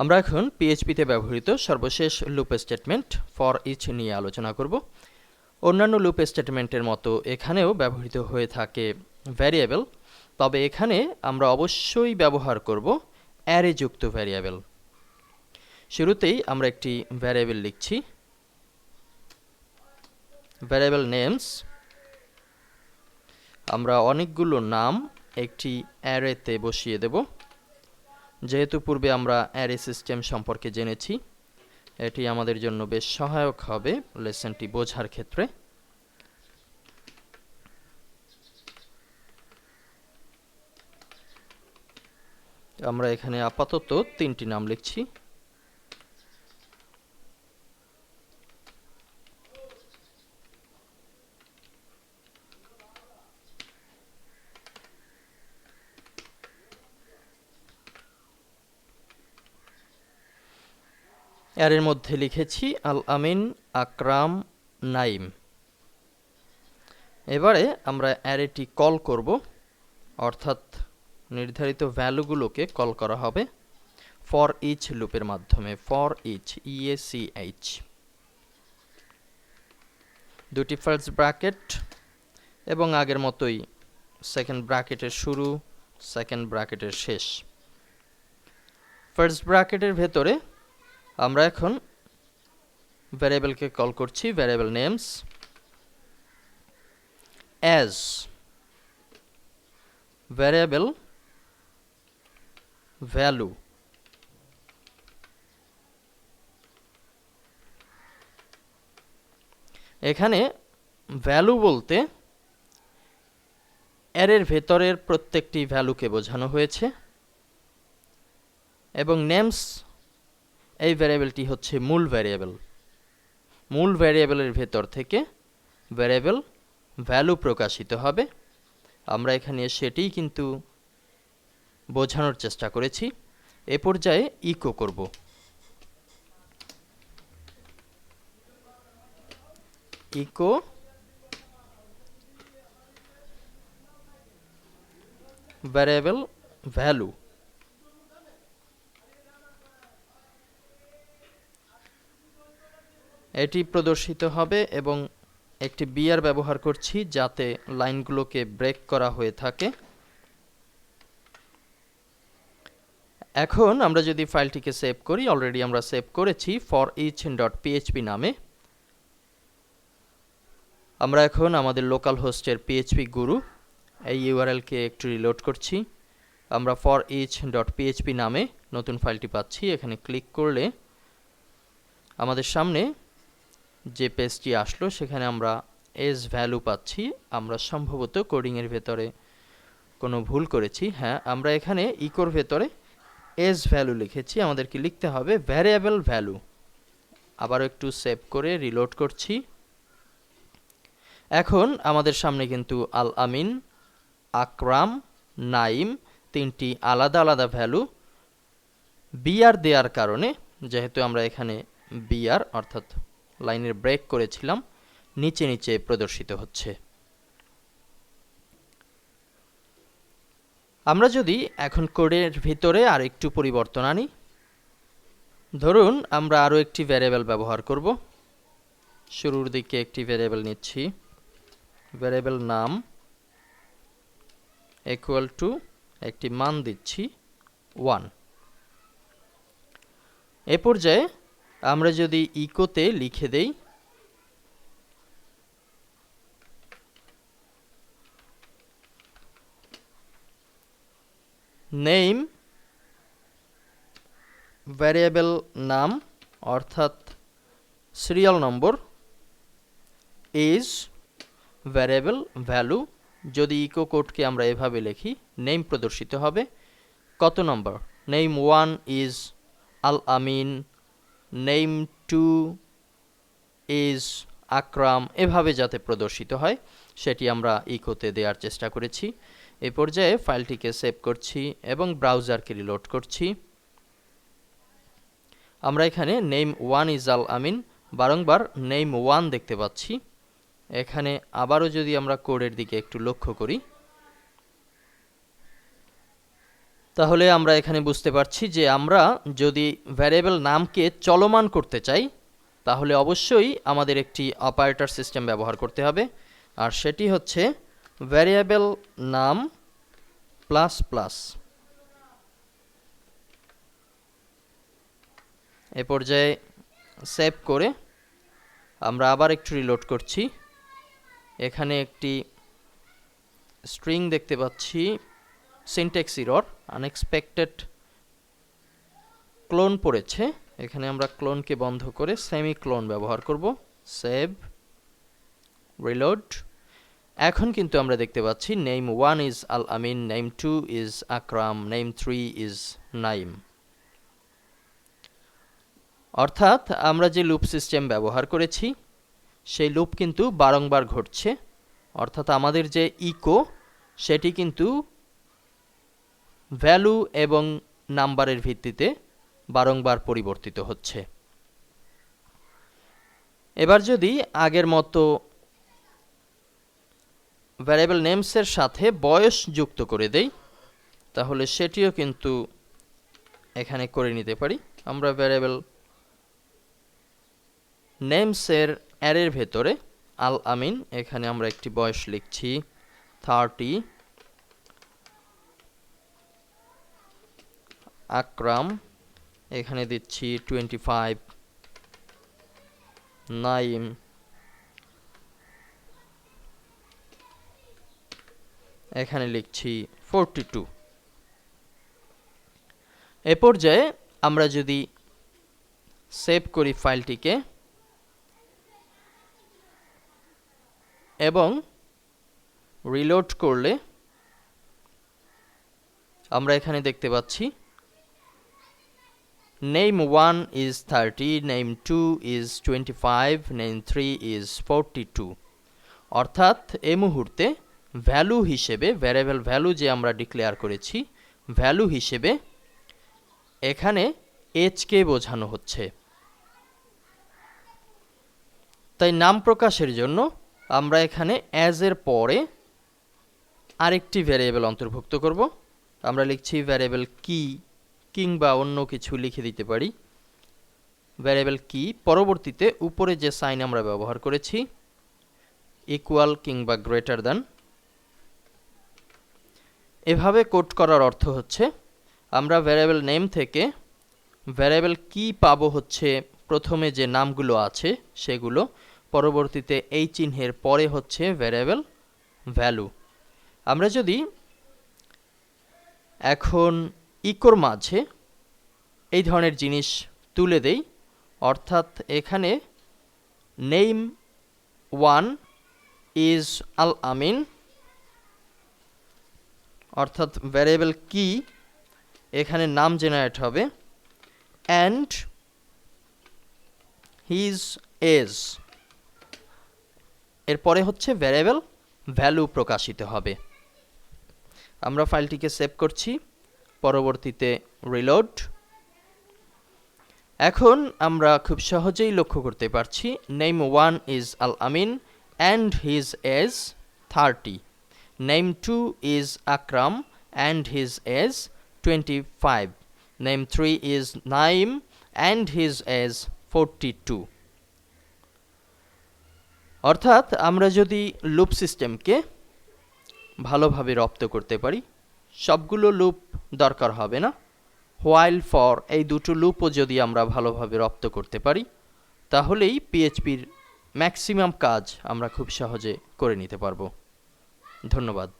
আমরা এখন পিএইচপিতে ব্যবহৃত সর্বশেষ লুপ স্টেটমেন্ট ফর ইচ নিয়ে আলোচনা করব। অন্যান্য লুপ স্টেটমেন্টের মতো এখানেও ব্যবহৃত হয়ে থাকে ভ্যারিয়েবল তবে এখানে আমরা অবশ্যই ব্যবহার করব অ্যারে যুক্ত ভ্যারিয়েবল শুরুতেই আমরা একটি ভ্যারিয়েবল লিখছি। ভ্যারিয়েবল নেমস আমরা অনেকগুলো নাম একটি অ্যারেতে বসিয়ে দেব। যেহেতু পূর্বে আমরা অ্যারে সিস্টেম সম্পর্কে জেনেছি, এটি আমাদের জন্য বেশ সহায়ক হবে লেসনটি বোঝার ক্ষেত্রে। আমরা এখানে আপাতত তিনটি নাম লিখছি। এর মধ্যে লিখেছি আল আমিন, আকরাম, নাইম। এবারে আমরা অ্যারেটি কল করব, অর্থাৎ নির্ধারিত ভ্যালুগুলোকে কল করা হবে ফর ইচ লুপের মাধ্যমে, ফর ইচ ইএসিএইচ দুটি ফার্স্ট ব্র্যাকেট এবং আগের মতোই সেকেন্ড ব্র্যাকেটের শুরু, সেকেন্ড ব্র্যাকেটের শেষ। ফার্স্ট ব্র্যাকেটের ভেতরে আমরা এখন ভ্যারিয়েবলকে কল করছি variable names as variable value এখানে ভ্যালু বলতে অ্যারের ভেতরের প্রত্যেকটি ভ্যালুকে বোঝানো হয়েছে এবং নেমস এই ভ্যারিয়েবলটি হচ্ছে মূল ভ্যারিয়েবল মূল ভ্যারিয়েবলের ভেতর থেকে ভ্যারিয়েবল ভ্যালু প্রকাশিত হবে। আমরা এখানে সেটিই কিন্তু বোঝানোর চেষ্টা করেছি। এ পর্যায়ে ইকো করব। Echo variable value. এটি প্রদর্শিত হবে এবং একটি বিয়ার ব্যবহার করছি যাতে লাইনগুলোকে ব্রেক করা হয়ে থাকে। এখন আমরা যদি ফাইলটিকে সেভ করি, অলরেডি আমরা সেভ করেছি ফর ইচ ডট পিএইচপি নামে। আমরা এখন আমাদের লোকাল হোস্টের পিএইচপি গুরু, এই ইউআরএলকে একটু রিলোড করছি। আমরা ফর ইচ ডট পিএইচপি নামে নতুন ফাইলটি পাচ্ছি, এখানে ক্লিক করলে আমাদের সামনে যে পেজটি আসলো, সেখানে আমরা এস ভ্যালু পাচ্ছি। আমরা সম্ভবত কোডিংয়ের ভেতরে কোনো ভুল করেছি। হ্যাঁ আমরা এখানে ইকোর ভেতরে এস ভ্যালু লিখেছি। আমাদেরকে লিখতে হবে ভ্যারিয়েবল ভ্যালু আবার একটু সেভ করে রিলোড করছি। এখন আমাদের সামনে কিন্তু আল আমিন আকরাম নাইম তিনটি আলাদা আলাদা ভ্যালু বিআর দেওয়ার কারণে, যেহেতু আমরা এখানে বিআর অর্থাৎ লাইনের ব্রেক করেছিলাম, নিচে নিচে প্রদর্শিত হচ্ছে। আমরা যদি এখন কোডের ভিতরে আর একটু পরিবর্তন আনি, ধরুন আমরা আরও একটি ভ্যারিয়েবল ব্যবহার করব। শুরুর দিকে একটি ভ্যারিয়েবল নিচ্ছি। ভ্যারিয়েবল নাম ইকুয়াল টু একটি মান দিচ্ছি ওয়ান এ পর্যায়ে আমরা যদি ইকোতে লিখে দেই নেম ভ্যারিয়েবল নাম অর্থাৎ serial number is variable value যদি ইকো কোডকে আমরা এভাবে লিখি নেম প্রদর্শিত হবে, কত number name one is Al Amin name two is Akram এভাবে যাতে প্রদর্শিত হয়, সেটি আমরা ইকোতে দেওয়ার চেষ্টা করেছি। এই পর্যায়ে ফাইলটিকে সেভ করছি এবং ব্রাউজারকে রিলোড করছি। আমরা এখানে name one is Al Amin বারংবার নেম ওয়ান দেখতে পাচ্ছি। এখানে আবারও যদি আমরা কোডের দিকে একটু লক্ষ্য করি তাহলে আমরা এখানে বুঝতে পারছি যে আমরা যদি ভ্যারিয়েবল নামকে চলমান করতে চাই, তাহলে অবশ্যই আমাদের একটি অপারেটর সিস্টেম ব্যবহার করতে হবে। আর সেটি হচ্ছে ভ্যারিয়েবল নাম প্লাস প্লাস। এ পর্যায়ে সেভ করে আমরা আবার একটু রিলোড করছি। এখানে একটি স্ট্রিং দেখতে পাচ্ছি। সিনটেক্স ইরর আনএক্সপেক্টেড ক্লোন পড়েছে। এখানে আমরা ক্লোনকে বন্ধ করে সেমি ক্লোন ব্যবহার করব। সেভ রিলোড এখন কিন্তু আমরা দেখতে পাচ্ছি name one is Al Amin name two is Akram name three is Naim অর্থাৎ আমরা যে লুপ সিস্টেম ব্যবহার করেছি, সেই লুপ কিন্তু বারংবার ঘটছে। অর্থাৎ আমাদের যে ইকো সেটি কিন্তু ভ্যালু এবং নাম্বারের ভিত্তিতে বারংবার পরিবর্তিত হচ্ছে। এবার যদি আগের মতো ভ্যারিয়েবল নেমসের সাথে বয়স যুক্ত করে দেই, তাহলে সেটিও কিন্তু এখানে করে নিতে পারি। আমরা ভ্যারিয়েবল নেমসের অ্যারের ভেতরে আল আমিন, এখানে আমরা একটি বয়স লিখছি থার্টি আকরাম, এখানে দিচ্ছি টোয়েন্টি ফাইভ নাইম। এখানে লিখছি ফোরটি টু এ পর্যায়ে আমরা যদি সেভ করি ফাইলটিকে এবং রিলোড করলে আমরা এখানে দেখতে পাচ্ছি is thirty name two is twenty five name three is forty two অর্থাৎ এই মুহূর্তে ভ্যালু হিসেবে ভ্যারিয়েবল ভ্যালু যে আমরা ডিক্লেয়ার করেছি ভ্যালু হিসেবে এখানে এইচকে বোঝানো হচ্ছে। তাই নাম প্রকাশের জন্য আমরা এখানে অ্যাজ এর পরে আরেকটি ভ্যারিয়েবল অন্তর্ভুক্ত করব। আমরা লিখছি ভ্যারিয়েবল কি কিংবা অন্য কিছু লিখে দিতে পারি। ভ্যারিয়েবল কি পরবর্তীতে উপরে যে সাইন আমরা ব্যবহার করেছি ইকুয়াল কিংবা গ্রেটার দ্যান এভাবে কোড করার অর্থ হচ্ছে, আমরা ভ্যারিয়েবল নেম থেকে ভ্যারিয়েবল কি পাবো হচ্ছে প্রথমে যে নামগুলো আছে সেগুলো, পরবর্তীতে এই চিহ্নের পরে হচ্ছে ভ্যারিয়েবল ভ্যালু আমরা যদি এখন ইকোর মাঝে এই ধরনের জিনিস তুলে দেই। অর্থাৎ এখানে name one is Al Amin. অর্থাৎ ভ্যারিয়েবল কি? এখানে নাম জেনারেট হবে। And his age. এরপরে হচ্ছে ভ্যারিয়েবল ভ্যালু প্রকাশিত হবে। আমরা ফাইলটিকে সেভ করছি। পরবর্তীতে রিলোড এখন আমরা খুব সহজেই লক্ষ্য করতে পারছি name one is Al Amin and his age thirty name two is Akram and his age twenty five name three is Naim and his age forty two অর্থাৎ আমরা যদি লুপ সিস্টেমকে ভালোভাবে রপ্ত করতে পারি সবগুলো লুপ দরকার হবে না। হোয়াইল ফর এই দুটো লুপও যদি আমরা ভালোভাবে রপ্ত করতে পারি, তাহলেই পিএইচপির ম্যাক্সিমাম কাজ আমরা খুব সহজে করে নিতে পারব। ধন্যবাদ।